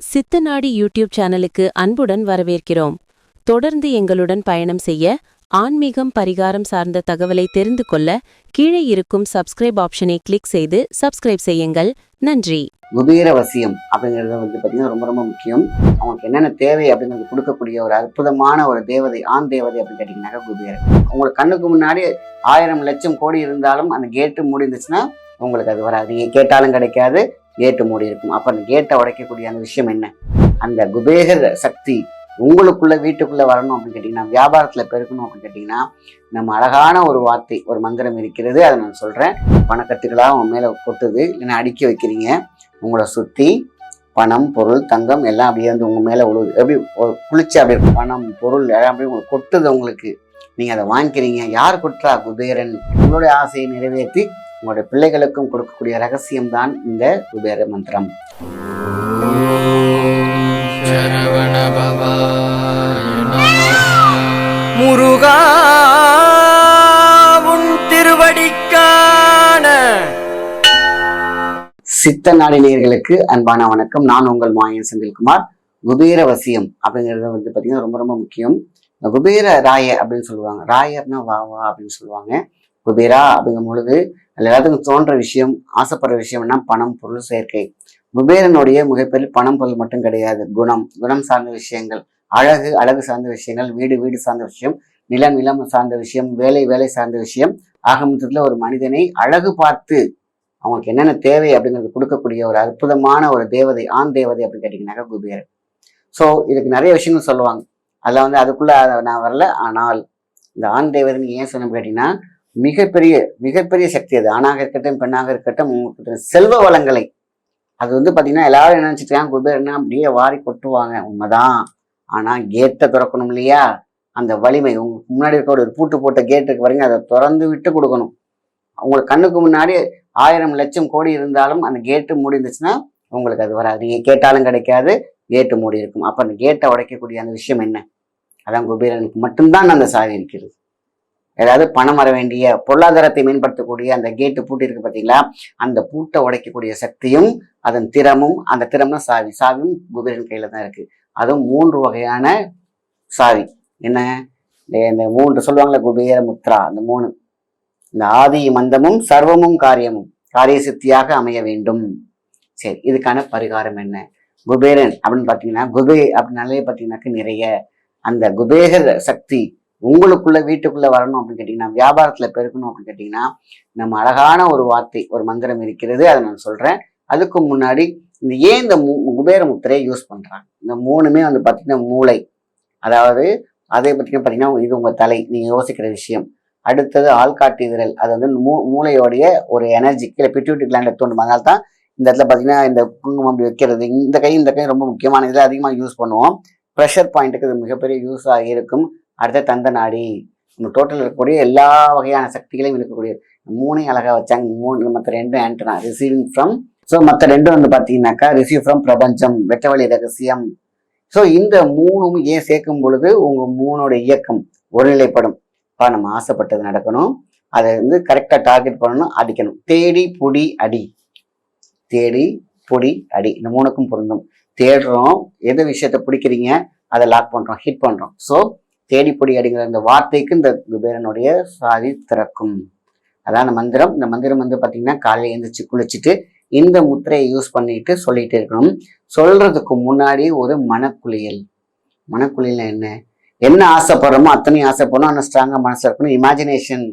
சித்தநாடி YouTube சேனலுக்கு அன்புடன் வரவேற்கிறோம். தொடர்ந்து எங்களுடன் பயணம் செய்ய ஆன்மீகம் பரிகாரம் சார்ந்த தகவலை தெரிந்து கொள்ள கீழே இருக்கும் சப்ஸ்கிரைப் ஆப்ஷனை கிளிக் செய்து சப்ஸ்கிரைப் செய்யுங்கள். நன்றி. குபேர வசியம் அப்படிங்கிறது வந்து பார்த்தீங்கன்னா ரொம்ப ரொம்ப முக்கியம். அவங்களுக்கு என்னென்ன தேவை அப்படிங்கிறது கொடுக்கக்கூடிய ஒரு அற்புதமான ஒரு தேவதை ஆண் தேவதை அப்படின்னு கேட்டிங்கனாக்கா குபேரன் உங்களுக்கு கண்ணுக்கு முன்னாடி ஆயிரம் லட்சம் கோடி இருந்தாலும் அந்த கேட்டு முடிந்துச்சுன்னா உங்களுக்கு அது வராது. கேட்டாலும் கிடைக்காது. கேட்டு மூடி இருக்கும். அப்போ அந்த கேட்டை உடைக்கக்கூடிய அந்த விஷயம் என்ன? அந்த குபேகர சக்தி உங்களுக்குள்ள வீட்டுக்குள்ள வரணும் அப்படின்னு கேட்டிங்கன்னா வியாபாரத்துல பெருக்கணும் அப்படின்னு கேட்டிங்கன்னா நம்ம அழகான ஒரு வார்த்தை ஒரு மந்திரம் இருக்கிறது. அதை நான் சொல்றேன். பணக்கட்டுகளாக உங்கள் மேல கொட்டுது. இல்லைன்னா அடுக்கி வைக்கிறீங்க. உங்களை சுத்தி பணம் பொருள் தங்கம் எல்லாம் அப்படியே வந்து உங்க மேல உழுவுது. எப்படி? குளிச்சு அப்படியே பணம் பொருள் எல்லாம் அப்படியே உங்களுக்கு கொட்டுது உங்களுக்கு. நீங்க அதை வாங்கிக்கிறீங்க. யார் கொட்டுறா குபேரன்? உங்களுடைய ஆசையை நிறைவேற்றி உங்களுடைய பிள்ளைகளுக்கும் கொடுக்கக்கூடிய ரகசியம்தான் இந்த குபேர மந்திரம். முருகா உன் திருவடிக்கான. சித்த நாடி நேயர்களுக்கு அன்பான வணக்கம். நான் உங்கள் மாயன் செந்தில்குமார். குபேர வசியம் அப்படிங்கிறது வந்து பார்த்தீங்கன்னா ரொம்ப ரொம்ப முக்கியம். குபேர ராயர் அப்படின்னு சொல்லுவாங்க. ராயர்னா வா வா அப்படின்னு சொல்லுவாங்க. குபேரா அப்படிங்கும் பொழுது எல்லாத்துக்கும் தோன்ற விஷயம் ஆசைப்படுற விஷயம்னா பணம் பொருள் சேர்க்கை குபேரனுடைய மிகப்பெரிய பணம் பொருள் மட்டும் கிடையாது. குணம். குணம் சார்ந்த விஷயங்கள். அழகு அழகு சார்ந்த விஷயங்கள். வீடு வீடு சார்ந்த விஷயம். நிலம் நிலம் சார்ந்த விஷயம். வேலை வேலை சார்ந்த விஷயம். ஆக ஒரு மனிதனை அழகு பார்த்து அவங்களுக்கு என்னென்ன தேவை அப்படிங்கிறது கொடுக்கக்கூடிய ஒரு அற்புதமான ஒரு தேவதை ஆண் தேவதை அப்படின்னு கேட்டிங்கனாக்கா குபேரன். ஸோ இதுக்கு நிறைய விஷயங்கள் சொல்லுவாங்க. அதில் வந்து அதுக்குள்ள நான் வரல. ஆனால் இந்த ஆண் தேவதைன்னு ஏன் சொன்னோம் கேட்டிங்கன்னா மிகப்பெரிய மிகப்பெரிய சக்தி அது. ஆணாக இருக்கட்டும் பெண்ணாக இருக்கட்டும் உங்களுக்கு செல்வ வளங்களை. அது வந்து பார்த்தீங்கன்னா எல்லாரும் என்ன நினச்சிட்டாங்க குபேரன்னா அப்படியே வாரி கொட்டுவாங்க. உண்மைதான். ஆனால் கேட்டை திறக்கணும் இல்லையா? அந்த வலிமை. உங்களுக்கு முன்னாடி இருக்க ஒரு பூட்டு போட்ட கேட்டுக்கு வரீங்க அதை திறந்து விட்டு கொடுக்கணும். உங்களுக்கு கண்ணுக்கு முன்னாடி ஆயிரம் லட்சம் கோடி இருந்தாலும் அந்த கேட்டு முடிந்துச்சுன்னா உங்களுக்கு அது வராது. நீங்கள் கேட்டாலும் கிடைக்காது கேட்டு மூடி இருக்கும் அப்போ அந்த கேட்டை உடைக்கக்கூடிய அந்த விஷயம் என்ன? அதான் குபேரனுக்கு மட்டும்தான் அந்த சாவி இருக்கிறது. ஏதாவது பணம் வர வேண்டிய பொருளாதாரத்தை மேம்படுத்தக்கூடிய அந்த கேட்டு பூட்டி இருக்கு பார்த்தீங்களா அந்த பூட்டை உடைக்கக்கூடிய சக்தியும் அதன் திறமும் அந்த திறம்னா சாவி. சாவியும் குபேரன் கையில் தான் இருக்குது அதுவும் மூன்று வகையான சாவி. என்ன? இந்த- இந்த மூன்று சொல்லுவாங்களே குபேர முத்ரா அந்த மூணு. இந்த ஆதி மந்தமும் சர்வமும் காரியமும். காரிய சித்தியாக அமைய வேண்டும். சரி இதுக்கான பரிகாரம் என்ன? குபேரன் அப்படின்னு பார்த்தீங்கன்னா குபே அப்படின்னாலே பார்த்தீங்கன்னாக்க நிறைய. அந்த குபேகர் சக்தி உங்களுக்குள்ள வீட்டுக்குள்ள வரணும் அப்படின்னு கேட்டிங்கன்னா வியாபாரத்துல பெருக்கணும் அப்படின்னு கேட்டிங்கன்னா நம்ம அழகான ஒரு வார்த்தை ஒரு மந்திரம் இருக்கிறது அதை நான் சொல்றேன். அதுக்கு முன்னாடி இந்த ஏன் இந்த மு- குபேர முத்திரையை யூஸ் பண்றாங்க? இந்த மூணுமே வந்து பார்த்தீங்கன்னா மூளை. அதாவது அதை பற்றின பார்த்தீங்கன்னா இது உங்க தலை நீங்க யோசிக்கிற விஷயம். அடுத்தது ஆள்காட்டி விரல். அது வந்து மூ மூளையோடைய ஒரு எனர்ஜி கீழே பிட்யூட்டி கிளாண்டை தோண்டும். அதனால தான் இந்த இடத்துல பார்த்தீங்கன்னா இந்த குங்குமம் அப்படி வைக்கிறது இந்த கை இந்த கை ரொம்ப முக்கியமான இதில் அதிகமாக யூஸ் பண்ணுவோம். ப்ரெஷர் பாயிண்ட்டுக்கு இது மிகப்பெரிய யூஸாக இருக்கும். அடுத்த தந்த நாடி நம்ம டோட்டல் இருக்கக்கூடிய எல்லா வகையான சக்திகளையும் இருக்கக்கூடிய மூணையும் அழகாக வச்சாங்க. மூணு மற்ற ரெண்டும் ஆண்டனா ரிசீவிங் ஃப்ரம் ஸோ மற்ற ரெண்டும் வந்து பார்த்தீங்கன்னாக்கா ரிசீவ் ஃப்ரம் பிரபஞ்சம் வெட்டவழி ரகசியம். ஸோ இந்த மூணும் ஏன் சேர்க்கும் பொழுது உங்கள் மூணோட இயக்கம் ஒருநிலைப்படும். பா நம்ம ஆசைப்பட்டது நடக்கணும். அதை வந்து கரெக்டாக டார்கெட் பண்ணணும் அடிக்கணும். தேடி புடி அடி. தேடி புடி அடி. இந்த மூணுக்கும் பொருந்தும். தேடுறோம் எந்த விஷயத்த பிடிக்கிறீங்க அதை லாக் பண்ணுறோம் ஹிட் பண்ணுறோம் ஸோ தேடிப்பொடி புடி அடிங்கிற இந்த வார்த்தைக்கு இந்த குபேரனுடைய சாதி திறக்கும். அதான் அந்த மந்திரம். இந்த மந்திரம் வந்து பார்த்தீங்கன்னா காலையில் எழுந்திரிச்சு குளிச்சுட்டு இந்த முத்திரையை யூஸ் பண்ணிட்டு சொல்லிட்டு இருக்கணும். சொல்றதுக்கு முன்னாடி ஒரு மனக்குளியல். மனக்குளியல் என்ன? என்ன ஆசைப்படுறோமோ அத்தனையும் ஆசைப்படணும். ஆனால் ஸ்ட்ராங்காக மனசு இருக்கணும். இமேஜினேஷன்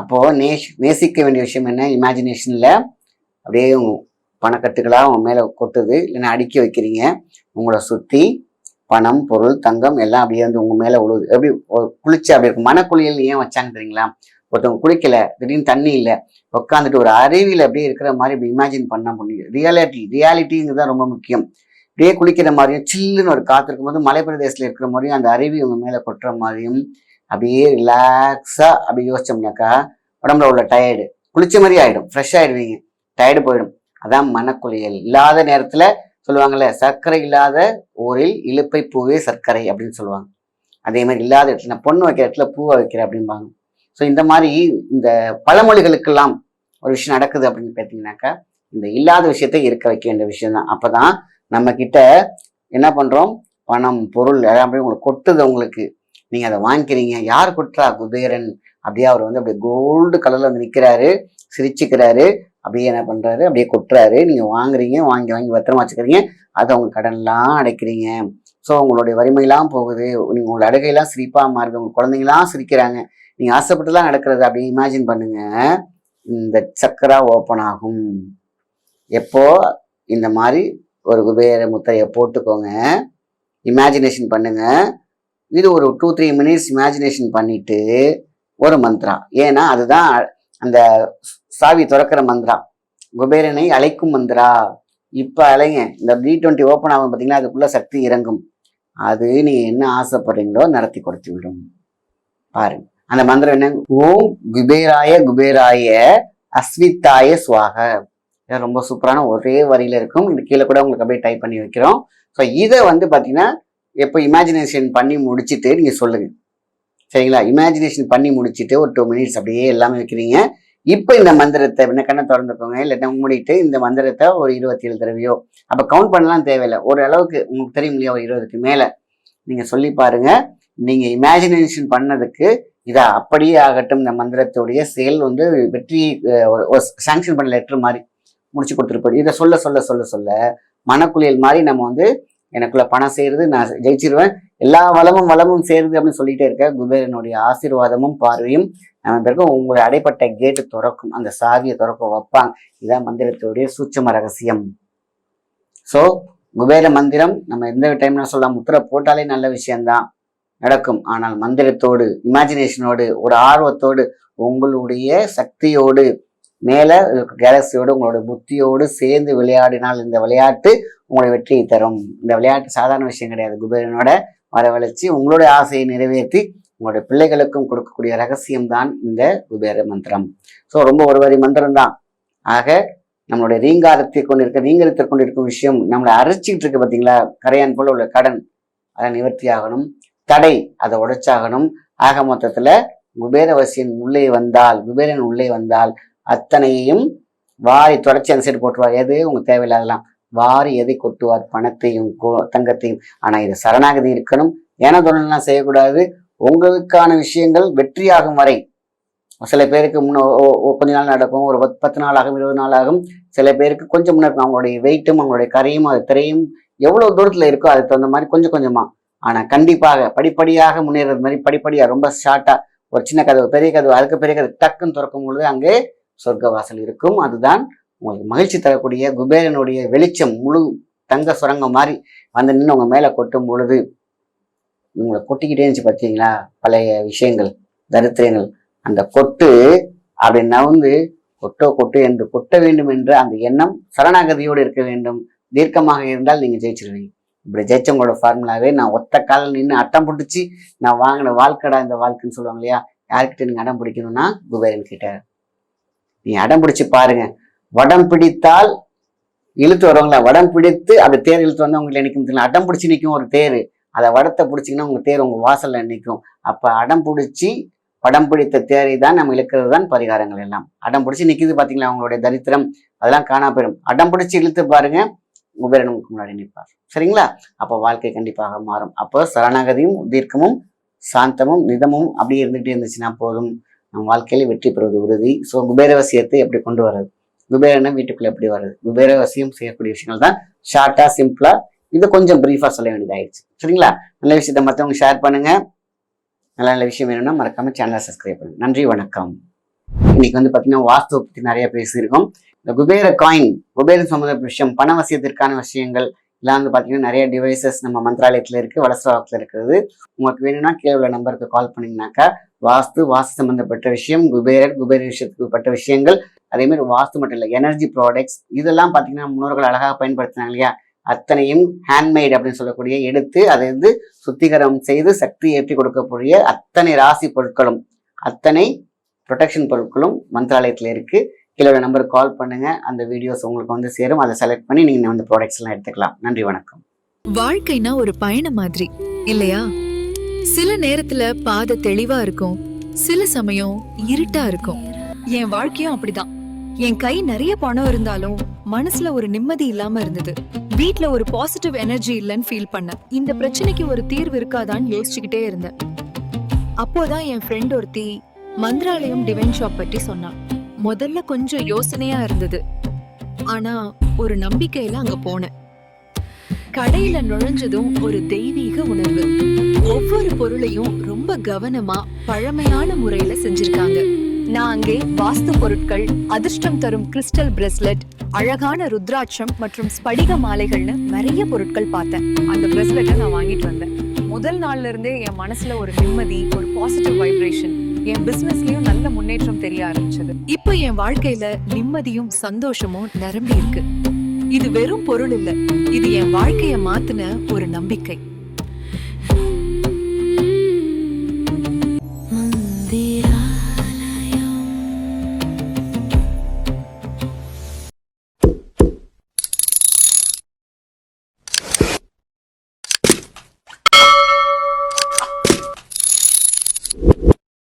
அப்போது நேஷ் நேசிக்க வேண்டிய விஷயம் என்ன? இமேஜினேஷனில் அப்படியே பணக்கட்டுகளாக பணக்கட்டுகளா உங்க கொட்டுது. இல்லைன்னா அடுக்கி வைக்கிறீங்க. உங்களை சுற்றி பணம் பொருள் தங்கம் எல்லாம் அப்படியே வந்து உங்க மேல உழுவுது. எப்படி குளிச்சு அப்படி இருக்கும். மனக்குளியல் ஏன் வச்சாங்க தெரியுங்களா? ஒருத்தவங்க குளிக்கல திடீர்னு தண்ணி இல்லை உட்காந்துட்டு ஒரு அருவியில் அப்படியே இருக்கிற மாதிரி இப்படி இமேஜின் பண்ண முடியும் ரியாலிட்டி ரியாலிட்டிங்கிறது தான் ரொம்ப முக்கியம். அப்படியே குளிக்கிற மாதிரியும் சில்லுன்னு ஒரு காத்து இருக்கும்போது மலை பிரதேசத்தில் இருக்கிற மாதிரியும் அந்த அருவி உங்க மேல கொட்டுற மாதிரியும் அப்படியே ரிலாக்ஸா அப்படி யோசிச்சோம்னாக்கா உடம்புல உள்ள டயர்டு குளிச்ச மாதிரி ஆயிடும். ஃப்ரெஷ் ஆயிடுவீங்க. டயர்டு போயிடும். அதான் மனக்குளியல். இல்லாத நேரத்துல சொல்லுவாங்கல்ல சர்க்கரை இல்லாத ஊரில் இலுப்பை பூவே சர்க்கரை அப்படின்னு சொல்லுவாங்க. அதே மாதிரி இல்லாத இடத்துல நான் பொண்ணு வைக்கிற இடத்துல பூவை வைக்கிறேன் அப்படிம்பாங்க. ஸோ இந்த மாதிரி இந்த பழமொழிகளுக்கெல்லாம் ஒரு விஷயம் நடக்குது அப்படின்னு பார்த்தீங்கன்னாக்கா இந்த இல்லாத விஷயத்தை இருக்க வைக்க வேண்டிய விஷயம் தான் அப்பதான் நம்ம கிட்ட என்ன பண்ணுறோம் பணம் பொருள் எல்லாமே உங்களுக்கு கொட்டுது உங்களுக்கு. நீங்கள் அதை வாங்கிக்கிறீங்க. யார் கொட்டுறா? குபேரன். அப்படியே அவர் வந்து அப்படியே கோல்டு கலரில் வந்து நிற்கிறாரு சிரிச்சுக்கிறாரு. அப்படியே என்ன பண்ணுறாரு அப்படியே கொட்டுறாரு. நீங்கள் வாங்குறீங்க வாங்கி வாங்கி பத்திரமா வச்சுக்கிறீங்க. அதை அவங்க கடன்லாம் அடைக்கிறீங்க. ஸோ உங்களுடைய வறுமையெல்லாம் போகுது. நீங்கள் உங்களோட அடகையெல்லாம் சிரிப்பாக மாறுது. உங்கள் குழந்தைங்களாம் சிரிக்கிறாங்க. நீங்கள் ஆசைப்பட்டுலாம் நடக்கிறது. அப்படி இமேஜின் பண்ணுங்க. இந்த சக்கரா ஓப்பன் ஆகும். எப்போ? இந்த மாதிரி ஒரு குபேர முத்திரையை போட்டுக்கோங்க. இமேஜினேஷன் பண்ணுங்க. இது ஒரு டூ த்ரீ மினிட்ஸ் இமேஜினேஷன் பண்ணிட்டு ஒரு மந்த்ரா. ஏன்னா அதுதான் அந்த சாவி திறக்கிற மந்திரா குபேரனை அழைக்கும் மந்திரா. இப்போ அலைங்க. இந்த பி டுவெண்ட்டி ஓப்பன் ஆகும் பார்த்தீங்கன்னா அதுக்குள்ள சக்தி இறங்கும். அது நீங்கள் என்ன ஆசைப்படுறீங்களோ நடத்தி கொடுத்து விடும். பாருங்க. அந்த மந்திரம் என்ன? ஓம் குபேராய குபேராய அஸ்வித்தாய சுவாக. இது ரொம்ப சூப்பரான ஒரே வரியில இருக்கும். இந்த கீழே கூட உங்களுக்கு அப்படியே டைப் பண்ணி வைக்கிறோம். ஸோ இதை வந்து பார்த்தீங்கன்னா எப்போ இமேஜினேஷன் பண்ணி முடிச்சுட்டு நீங்கள் சொல்லுங்கள் சரிங்களா? இமேஜினேஷன் பண்ணி முடிச்சுட்டு ஒரு டூ மினிட்ஸ் அப்படியே எல்லாமே வைக்கிறீங்க. இப்போ இந்த மந்திரத்தை என்ன கண்ணை திறந்துக்கோங்க இல்லை மூடிட்டு இந்த மந்திரத்தை ஒரு இருபத்தி ஏழு தடவையோ அப்போ கவுண்ட் பண்ணலாம் தேவையில்லை. ஒரு அளவுக்கு உங்களுக்கு தெரியும் இல்லையா ஒரு இருபதுக்கு மேலே. நீங்கள் சொல்லி பாருங்க. நீங்கள் இமேஜினேஷன் பண்ணதுக்கு இதா அப்படியே ஆகட்டும் இந்த மந்திரத்துடைய செயல் வந்து வெற்றி சாங்ஷன் பண்ண லெட்டர் மாதிரி முடிச்சு கொடுத்துருப்போம் இதை சொல்ல சொல்ல சொல்ல சொல்ல மனக்குளியல் மாதிரி நம்ம வந்து எனக்குள்ள பணம் செய்கிறது நான் ஜெயிச்சிருவேன். எல்லா வளமும் வளமும் சேருது அப்படின்னு சொல்லிட்டே இருக்க குபேரனுடைய ஆசீர்வாதமும் பார்வையும் நம்ம பிறகு உங்களுடைய அடைப்பட்ட கேட்டு திறக்கும். அந்த சாவியை திறக்க வைப்பாங்க. இதான் மந்திரத்துடைய சூட்சம ரகசியம். ஸோ குபேர மந்திரம் நம்ம எந்த டைம்ல சொல்லலாம். முத்திரை போட்டாலே நல்ல விஷயம்தான். நடக்கும். ஆனால் மந்திரத்தோடு இமேஜினேஷனோடு ஒரு ஆர்வத்தோடு உங்களுடைய சக்தியோடு மேலே கேலக்சியோடு உங்களோட புத்தியோடு சேர்ந்து விளையாடினால் இந்த விளையாட்டு உங்களுடைய வெற்றியை தரும். இந்த விளையாட்டு சாதாரண விஷயம் கிடையாது. குபேரனோட வரவழைச்சு உங்களுடைய ஆசையை நிறைவேற்றி உங்களுடைய பிள்ளைகளுக்கும் கொடுக்கக்கூடிய ரகசியம் தான் இந்த குபேர மந்திரம். ஸோ ரொம்ப ஒரு வரி மந்திரம் தான் ஆக நம்மளுடைய ரீங்காரத்தை கொண்டிருக்க ரீங்கரித்து கொண்டிருக்கும் விஷயம் நம்மளை அரைச்சிக்கிட்டு இருக்கு பார்த்தீங்களா கரையான் போல உள்ள கடன் அதை நிவர்த்தி ஆகணும் தடை அதை உடைச்சாகணும். ஆக மொத்தத்தில் குபேரவசியன் உள்ளே வந்தால் குபேரன் உள்ளே வந்தால் அத்தனையையும் வாரி தொடச்சி அந்த சைடு போட்டுருவார் எது? உங்களுக்கு தேவையில்லாதலாம் வாரி எதை கொட்டுவார்? பணத்தையும் கோ- தங்கத்தையும். ஆனா இது சரணாகதி இருக்கணும். ஏன தொழிலாம் செய்யக்கூடாது. உங்களுக்கான விஷயங்கள் வெற்றியாகும் வரை. சில பேருக்கு முன்ன கொஞ்ச நாள் நடக்கும். ஒரு பத்து பத்து நாள் ஆகும் இருபது நாள் ஆகும். சில பேருக்கு கொஞ்சம் முன்னே இருக்கும். அவங்களுடைய வெயிட்டும் அவங்களுடைய கரையும் அது திரையும் எவ்வளவு தூரத்துல இருக்கோ அதுக்கு தகுந்த மாதிரி கொஞ்சம் கொஞ்சமா. ஆனா கண்டிப்பாக படிப்படியாக முன்னேறது மாதிரி படிப்படியா ரொம்ப ஷார்ட்டா ஒரு சின்ன கதவு பெரிய கதவு அதுக்கு பெரிய கதவு டக்குன்னு திறக்கும் பொழுது அங்கே சொர்க்க வாசல் இருக்கும். அதுதான் உங்களுக்கு மகிழ்ச்சி தரக்கூடிய குபேரனுடைய வெளிச்சம் முழு தங்க சுரங்கம் மாதிரி வந்து நின்று உங்கள் மேலே கொட்டும் பொழுது உங்களை கொட்டிக்கிட்டே இருந்துச்சு பார்த்தீங்களா பழைய விஷயங்கள் தரித்திரங்கள். அந்த கொட்டு அப்படி நவுந்து கொட்டோ கொட்டு என்று கொட்ட வேண்டும் என்ற அந்த எண்ணம் சரணாகதியோடு இருக்க வேண்டும். தீர்க்கமாக இருந்தால் நீங்கள் ஜெயிச்சிருவீங்க. இப்படி ஜெயிச்சவங்களோட ஃபார்முலாவே நான் ஒத்த காலில் நின்று அட்டம் பிடிச்சி நான் வாங்கின வாழ்க்கடா இந்த வாழ்க்கைன்னு சொல்லுவாங்க இல்லையா? யார்கிட்ட நீங்கள் அடம் பிடிக்கணும்னா குபேரன் கிட்ட. நீ அடம் பிடிச்சி பாருங்கள் வடம் பிடித்தால் இழுத்து வருவாங்களா? வடம் பிடித்து அப்படி தேர் இழுத்து வந்து உங்களை நிற்கும் தெரியல அடம் பிடிச்சி நிற்கும் ஒரு தேர். அதை வடத்தை பிடிச்சிங்கன்னா உங்கள் தேர் உங்கள் வாசலில் நிற்கும். அப்போ அடம் பிடிச்சி படம் பிடித்த தேரை தான் நம்ம இழுக்கிறது தான் பரிகாரங்கள் எல்லாம். அடம் பிடிச்சி நிற்கிது பார்த்தீங்களா அவங்களுடைய தரித்திரம். அதெல்லாம் காணா போயிடும். அடம் பிடிச்சி இழுத்து பாருங்க குபேரன் உங்களுக்கு முன்னாடி நிற்பார். சரிங்களா? அப்போ வாழ்க்கை கண்டிப்பாக மாறும். அப்போ சரணாகதியும் தீர்க்கமும் சாந்தமும் நிதமும் அப்படியே இருந்துகிட்டே இருந்துச்சுன்னா போதும். நம் வாழ்க்கையில வெற்றி பெறுவது உறுதி. ஸோ குபேரவசியத்தை எப்படி கொண்டு வர்றது? குபேரனை வீட்டுக்குள்ள எப்படி வர்றது? குபேரவசியம் செய்யக்கூடிய விஷயங்கள் தான் ஷார்ட்டா சிம்பிளா இது கொஞ்சம் ப்ரீஃபாக சொல்ல வேண்டியதாயிடுச்சு சரிங்களா? நல்ல விஷயத்த மற்றவங்க ஷேர் பண்ணுங்க. நல்ல நல்ல விஷயம் வேணும்னா மறக்காம சேனலை சப்ஸ்கிரைப் பண்ணுங்க. நன்றி வணக்கம். இன்னைக்கு வந்து பார்த்தீங்கன்னா வாஸ்துவை பற்றி நிறைய பேசியிருக்கோம். இந்த குபேர காயின் குபேரன் சம்மந்த விஷயம் பண வசியத்திற்கான விஷயங்கள் எல்லாம் வந்து பார்த்தீங்கன்னா நிறைய டிவைசஸ் நம்ம மந்திராலயத்தில் இருக்குது வளசரவாக்கத்துல இருக்கிறது. உங்களுக்கு வேணும்னா கீழே உள்ள நம்பருக்கு கால் பண்ணீங்கன்னாக்கா வாஸ்து வாஸ்து சம்பந்தப்பட்ட விஷயம் குபேரர் குபேர விஷயத்துக்கு பட்ட விஷயங்கள் அதே மாதிரி வாஸ்து மட்டும் இல்லை எனர்ஜி ப்ராடக்ட்ஸ் இதெல்லாம் பார்த்தீங்கன்னா முன்னோர்கள் அழகாக பயன்படுத்தினாங்க இல்லையா? அத்தனையும் ஹேண்ட்மேட் அப்படின்னு சொல்லக்கூடிய எடுத்து அதை வந்து சுத்திகரம் செய்து சக்தி ஏற்றி கொடுக்கக்கூடிய அத்தனை ராசி பொருட்களும் அத்தனை ப்ரொடெக்ஷன் பொருட்களும் மந்திராலயத்தில் இருக்குது கீழோட நம்பருக்கு கால் பண்ணுங்கள் அந்த வீடியோஸ் உங்களுக்கு வந்து சேரும். அதை செலக்ட் பண்ணி நீங்கள் வந்து ப்ராடக்ட்ஸ் எல்லாம் எடுத்துக்கலாம். நன்றி வணக்கம். வாழ்க்கைனா ஒரு பயணம் மாதிரி இல்லையா? சில நேரத்துல பாதை தெளிவா இருக்கும் சில சமயம் இருட்டா இருக்கும். என் வாழ்க்கையும் அப்படிதான். என் கை நிறைய பணம் இருந்தாலும் மனசுல ஒரு நிம்மதி இல்லாம இருந்தது. வீட்ல ஒரு பாசிட்டிவ் எனர்ஜி இல்லைன்னு ஃபீல் பண்ணேன். இந்த பிரச்சனைக்கு ஒரு தீர்வு இருக்காதான்னு யோசிச்சுக்கிட்டே இருந்தேன். அப்போதான் என் ஃப்ரெண்ட் ஒருத்தி மந்திராலயம் டிவைன் ஷாப் பற்றி சொன்னான் முதல்ல கொஞ்சம் யோசனையா இருந்தது. ஆனா ஒரு நம்பிக்கையில அங்க போனேன். கடையில நுழைஞ்சதும் ஒரு தெய்வீக உணர்வு. ஒவ்வொரு பொருளையும் ரொம்ப கவனமா பழமையான முறையில செஞ்சிருக்காங்க. நான் அங்கே வாஸ்து பொருட்கள் அதிர்ஷ்டம் தரும் கிறிஸ்டல் பிரேஸ்லெட் அழகான ருத்ராட்சம் மற்றும் ஸ்படிக மாலைகள்னு நிறைய பொருட்கள் பார்த்தேன். அந்த பிரஸ்லெட்டை நான் வாங்கிட்டு வந்தேன். முதல் நாள்ல இருந்தே என் மனசுல ஒரு நிம்மதி ஒரு பாசிட்டிவ் வைப்ரேஷன் என் பிசினஸ்லயும் நல்ல முன்னேற்றம் தெரிய ஆரம்பிச்சது. இப்போ என் வாழ்க்கையில நிம்மதியும் சந்தோஷமும் நிரம்பி இருக்கு இது வெறும் பொருள் இல்ல. இது என் வாழ்க்கைய மாத்தின ஒரு நம்பிக்கை.